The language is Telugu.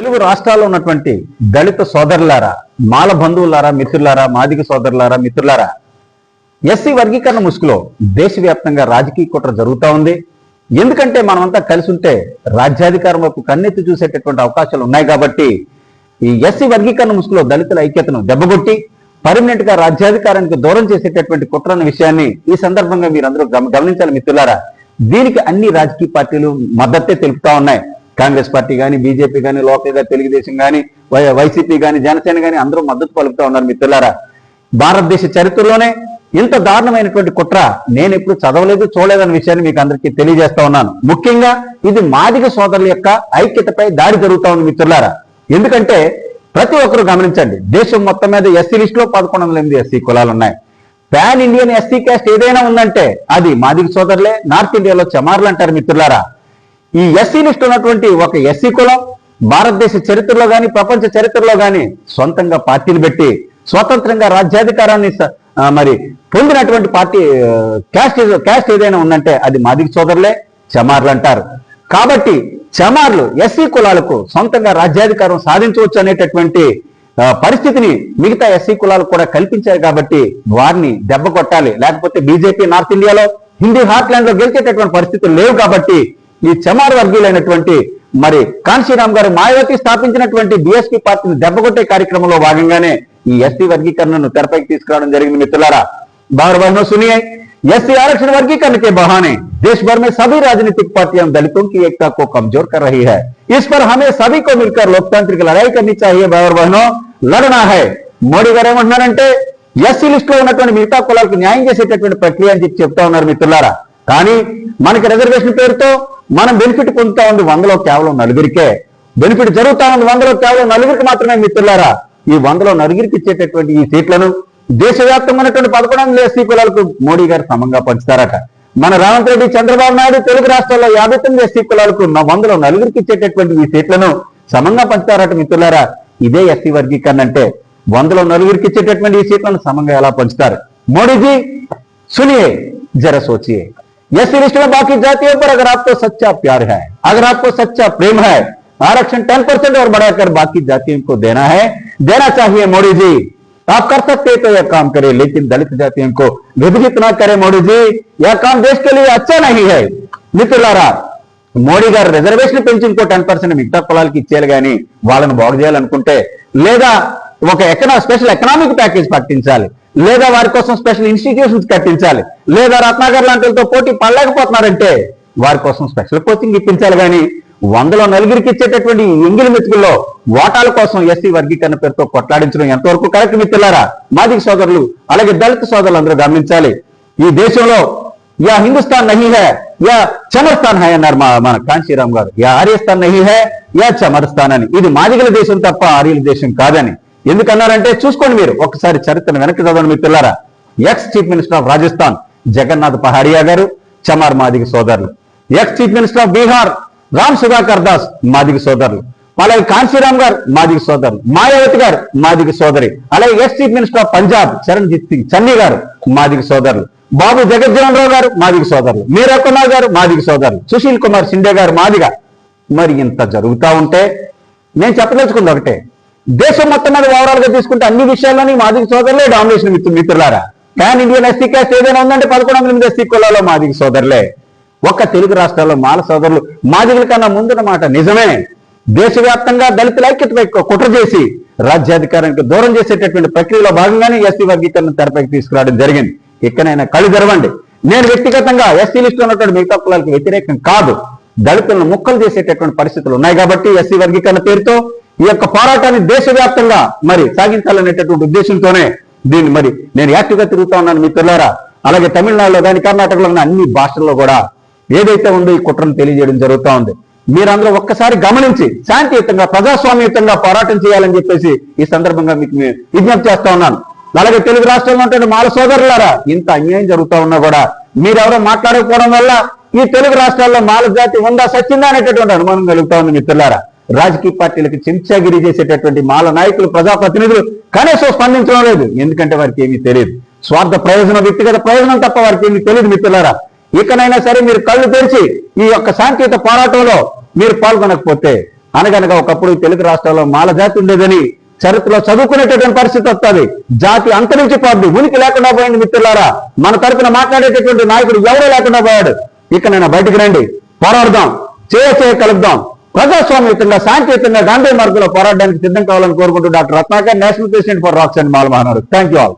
తెలుగు రాష్ట్రాల్లో ఉన్నటువంటి దళిత సోదరులారా మాల బంధువులారా మిత్రులారా మాదిక సోదరులారా మిత్రులారా ఎస్సీ వర్గీకరణ ముసుగులో దేశవ్యాప్తంగా రాజకీయ కుట్ర జరుగుతూ ఉంది. ఎందుకంటే మనమంతా కలిసి ఉంటే రాజ్యాధికారం వైపు కన్నెత్తి చూసేటటువంటి అవకాశాలు ఉన్నాయి కాబట్టి ఈ ఎస్సీ వర్గీకరణ ముసుగులో దళితుల ఐక్యతను దెబ్బగొట్టి పర్మనెంట్గా రాజ్యాధికారానికి దూరం చేసేటటువంటి కుట్రన్న విషయాన్ని ఈ సందర్భంగా మీరందరూ గమ- గమనించాలి మిత్రులారా. దీనికి అన్ని రాజకీయ పార్టీలు మద్దతే తెలుపుతా ఉన్నాయి. కాంగ్రెస్ పార్టీ కానీ బీజేపీ కానీ లోకల్ తెలుగుదేశం కానీ వైసీపీ కానీ జనసేన కానీ అందరూ మద్దతు పలుకుతా ఉన్నారు మిత్రులారా. భారతదేశ చరిత్రలోనే ఇంత దారుణమైనటువంటి కుట్ర నేను ఎప్పుడు చదవలేదు చూడలేదన్న విషయాన్ని మీకు అందరికీ తెలియజేస్తా ఉన్నాను. ముఖ్యంగా ఇది మాదిగ సోదరుల యొక్క ఐక్యతపై దాడి జరుగుతా ఉంది మిత్రులారా. ఎందుకంటే ప్రతి ఒక్కరు గమనించండి దేశం మొత్తం మీద ఎస్సీ లిస్టులో పదకొండు వందల ఎనిమిది ఎస్సీ కులాలు ఉన్నాయి. పాన్ ఇండియన్ ఎస్సీ క్యాస్ట్ ఏదైనా ఉందంటే అది మాదిగ సోదరులే నార్త్ ఇండియాలో చమార్లు అంటారు మిత్రులారా. ఈ ఎస్సీ లిస్ట్ ఉన్నటువంటి ఒక ఎస్సీ కులం భారతదేశ చరిత్రలో గాని ప్రపంచ చరిత్రలో కానీ సొంతంగా పార్టీలు పెట్టి స్వతంత్రంగా రాజ్యాధికారాన్ని మరి పొందినటువంటి పార్టీ క్యాస్ట్ క్యాస్ట్ ఏదైనా ఉందంటే అది మాదిక సోదరులే చమార్లు అంటారు. కాబట్టి చమార్లు ఎస్సీ కులాలకు సొంతంగా రాజ్యాధికారం సాధించవచ్చు అనేటటువంటి పరిస్థితిని మిగతా ఎస్సీ కులాలు కూడా కల్పించారు కాబట్టి వారిని దెబ్బ కొట్టాలి. లేకపోతే బీజేపీ నార్త్ ఇండియాలో హిందీ హార్ట్లాండ్లో గెలిచేటటువంటి పరిస్థితులు లేవు కాబట్టి ఈ చమార్ వర్గీయులైనటువంటి మరి కాన్శీరామ్ గారు మాయావతి స్థాపించినటువంటి బీఎస్పీ పార్టీని దెబ్బకొట్టే కార్యక్రమంలో భాగంగానే ఈ ఎస్సీ వర్గీకరణను తెరపైకి తీసుకురావడం జరిగింది మిత్రులారా बार बहनों सुनिए एससी आरक्षण वर्गीकरण के बहाने देश भर में सभी राजनीतिक पार्टियां दलितों की एकता को कमजोर कर रही है इस पर हमें सभी को मिलकर लोकतांत्रिक लड़ाई करनी चाहिए भाई और बहनों లడనా హై మోడీ గారు ఏమంటున్నారంటే ఎస్సీ లిస్ట్ లో ఉన్నటువంటి మిగతా కులాలకు న్యాయం చేసేటటువంటి ప్రక్రియ అని చెప్పి చెప్తా ఉన్నారు మిత్రులారా కానీ మనకి రిజర్వేషన్ పేరుతో మనం బెనిఫిట్ పొందుతా ఉంది వందలో కేవలం నలుగురికే. బెనిఫిట్ జరుగుతా ఉంది వందలో కేవలం నలుగురికి మాత్రమే మిత్రులారా ఈ వందలో నలుగురికి ఇచ్చేటటువంటి ఈ సీట్లను దేశవ్యాప్తంగా ఉన్నటువంటి పదకొండు వందల సీకులకు మోడీ గారు సమంగా పంచుతారట. మన రావంత్ రెడ్డి చంద్రబాబు నాయుడు తెలుగు రాష్ట్రాల్లో యాభై తొమ్మిది ఎస్సీ కులాలకు వందలో నలుగురికి ఇచ్చేటటువంటి ఈ సీట్లను సమంగా పంచుతారట మిత్రులారా ఇదే ఎస్సీ వర్గీకరణ అంటే వందలో నలుగురికి ఇచ్చేటటువంటి ఈ సీట్లను సమంగా ఎలా పంచుతారు? మోడీజీ సునియే జర సోచియే. एससी लिस्ट में बाकी जातियों पर अगर आपको सच्चा प्यार है अगर आपको सच्चा प्रेम है आरक्षण टेन परसेंट और बढ़ाकर बाकी जातियों को देना है देना चाहिए मोदी जी आप कर सकते हैं तो यह काम करें लेकिन दलित जातियों को विभाजित ना करें मोदी जी यह काम देश के लिए अच्छा नहीं है మిత్రులారా మోడీ గారు రిజర్వేషన్ పెంచి ఇంకో టెన్ పర్సెంట్ మిగతా కులాలకి ఇచ్చేయాలి కానీ వాళ్ళని బాగు చేయాలనుకుంటే లేదా ఒక ఎకనా స్పెషల్ ఎకనామిక్ ప్యాకేజ్ ప్రకటించాలి లేదా వారి కోసం స్పెషల్ ఇన్స్టిట్యూషన్స్ కట్టించాలి. లేదా రత్నాకర్ లాంటితో పోటీ పడలేకపోతున్నారంటే వారి కోసం స్పెషల్ కోచింగ్ ఇప్పించాలి కానీ వందలో నలుగురికి ఇచ్చేటటువంటి ఎంగిలి మెతుకుల్లో ఓటాల కోసం ఎస్సీ వర్గీకరణ పేరుతో కొట్లాడించడం ఎంతవరకు కరెక్ట్ మిత్రులారా? మాదిక సోదరులు అలాగే దళిత సోదరులు అందరూ గమనించాలి. ఈ దేశంలో యా హిందుస్థాన్ నహీ హే యా చమర్స్థాన్ హై అన్నారు మా మన కాంశీరామ్ గారు. యా ఆర్యస్థాన్ నహీ హే యా చమర్స్థాన్ అని. ఇది మాదిగల దేశం తప్ప ఆర్యుల దేశం కాదని. ఎందుకన్నారంటే చూసుకోండి మీరు. ఒకసారి చరిత్రను వెనక్కి చదవండి మీ పిల్లరా. Ex chief minister of Rajasthan Jagannath Pahadia గారు చమార్ మాదిగ సోదరులు. Ex chief minister of Bihar Ram Sudhakar Das Madiga సోదరులు. అలాగే కాన్సీరామ్ గారు మాదిగ సోదరులు. మాయావతి గారు మాదిగ సోదరి. అలాగే ex chief minister of Punjab Charanjit Singh Channi గారు మాదిగ సోదరులు. బాబు జగజ్జీవన్ రావు గారు మాదిగ సోదరులు. మీరా కుమార్ గారు మాదిగ సోదరులు. సుశీల్ కుమార్ షిండే గారు మాదిగ మరి ఇంత జరుగుతా ఉంటే నేను చెప్పదలుచుకుంది ఒకటే. దేశం మొత్తం మీద ఓవరాల్గా తీసుకుంటే అన్ని విషయాల్లోని మాదిగ సోదరులే డామినేషన్ మిత్రులారా. ప్యాన్ ఇండియన్ ఎస్సీ క్యాస్ట్ ఏదైనా ఉందంటే పదకొండు వందల ఎనిమిది ఎస్సీ కులాల్లో మాదిక సోదరులే. ఒక్క తెలుగు రాష్ట్రాల్లో మాల సోదరులు మాదిగుల కన్నా ముందున్న మాట నిజమే. దేశవ్యాప్తంగా దళితుల ఐక్యతపై కుట్ర చేసి రాజ్యాధికారానికి దూరం చేసేటటువంటి ప్రక్రియలో భాగంగానే ఎస్సీ వర్గీకరణ తెరపైకి తీసుకురావడం జరిగింది. ఇక్కడైనా కళ్ళు తెరవండి. నేను వ్యక్తిగతంగా ఎస్సీ లిస్ట్ ఉన్నటువంటి మిగతా కులాలకు వ్యతిరేకం కాదు. దళితులను ముక్కలు చేసేటటువంటి పరిస్థితులు ఉన్నాయి కాబట్టి ఎస్సీ వర్గీకరణ పేరుతో ఈ యొక్క పోరాటాన్ని దేశవ్యాప్తంగా మరి సాగించాలనేటటువంటి ఉద్దేశంతోనే దీన్ని మరి నేను యాక్టివ్గా తిరుగుతా ఉన్నాను మిత్రులారా అలాగే తమిళనాడులో కానీ కర్ణాటకలో కానీ అన్ని భాషల్లో కూడా ఏదైతే ఉందో ఈ కుట్రను తెలియజేయడం జరుగుతా ఉంది. మీరందరూ ఒక్కసారి గమనించి శాంతియుతంగా ప్రజాస్వామ్యయుతంగా పోరాటం చేయాలని చెప్పేసి ఈ సందర్భంగా మీకు విజ్ఞప్తి చేస్తా ఉన్నాను. అలాగే తెలుగు రాష్ట్రంలో ఉంటే మాల సోదరులారా ఇంత అన్యాయం జరుగుతా ఉన్నా కూడా మీరెవరో మాట్లాడకపోవడం వల్ల ఈ తెలుగు రాష్ట్రాల్లో మాల జాతి ఉందా సచ్చిందా అనేటటువంటి అనుమానం కలుగుతా ఉంది మిత్రులారా రాజకీయ పార్టీలకు చెంచాగిరి చేసేటటువంటి మాల నాయకులు ప్రజాప్రతినిధులు కనీసం స్పందించడం లేదు. ఎందుకంటే వారికి ఏమీ తెలియదు. స్వార్థ ప్రయోజనం వ్యక్తిగత ప్రయోజనం తప్ప వారికి ఏమీ తెలియదు మిత్రులారా. ఇకనైనా సరే మీరు కళ్ళు తెరిచి ఈ యొక్క శాంతియుత పోరాటంలో మీరు పాల్గొనకపోతే అనగనగా ఒకప్పుడు తెలుగు రాష్ట్రాల్లో మాల జాతి ఉండేదని చరిత్రలో చదువుకునేటటువంటి పరిస్థితి వస్తుంది. జాతి అంతరించిపోద్ది. ఉనికి లేకుండా పోయింది మిత్రులారా. మన తరపున మాట్లాడేటటువంటి నాయకుడు ఎవరో లేకుండా పోయాడు. ఇక నేను బయటికి రండి. పోరాడదాం. చేయ చేయ కలుద్దాం. ప్రజాస్వామ్యతంగా శాంతియుతంగా గాంధీ మార్గంలో పోరాడడానికి సిద్ధం కావాలని కోరుకుంటూ doctor Ratnakar national president for racks and Mala Mahanadu. Thank you all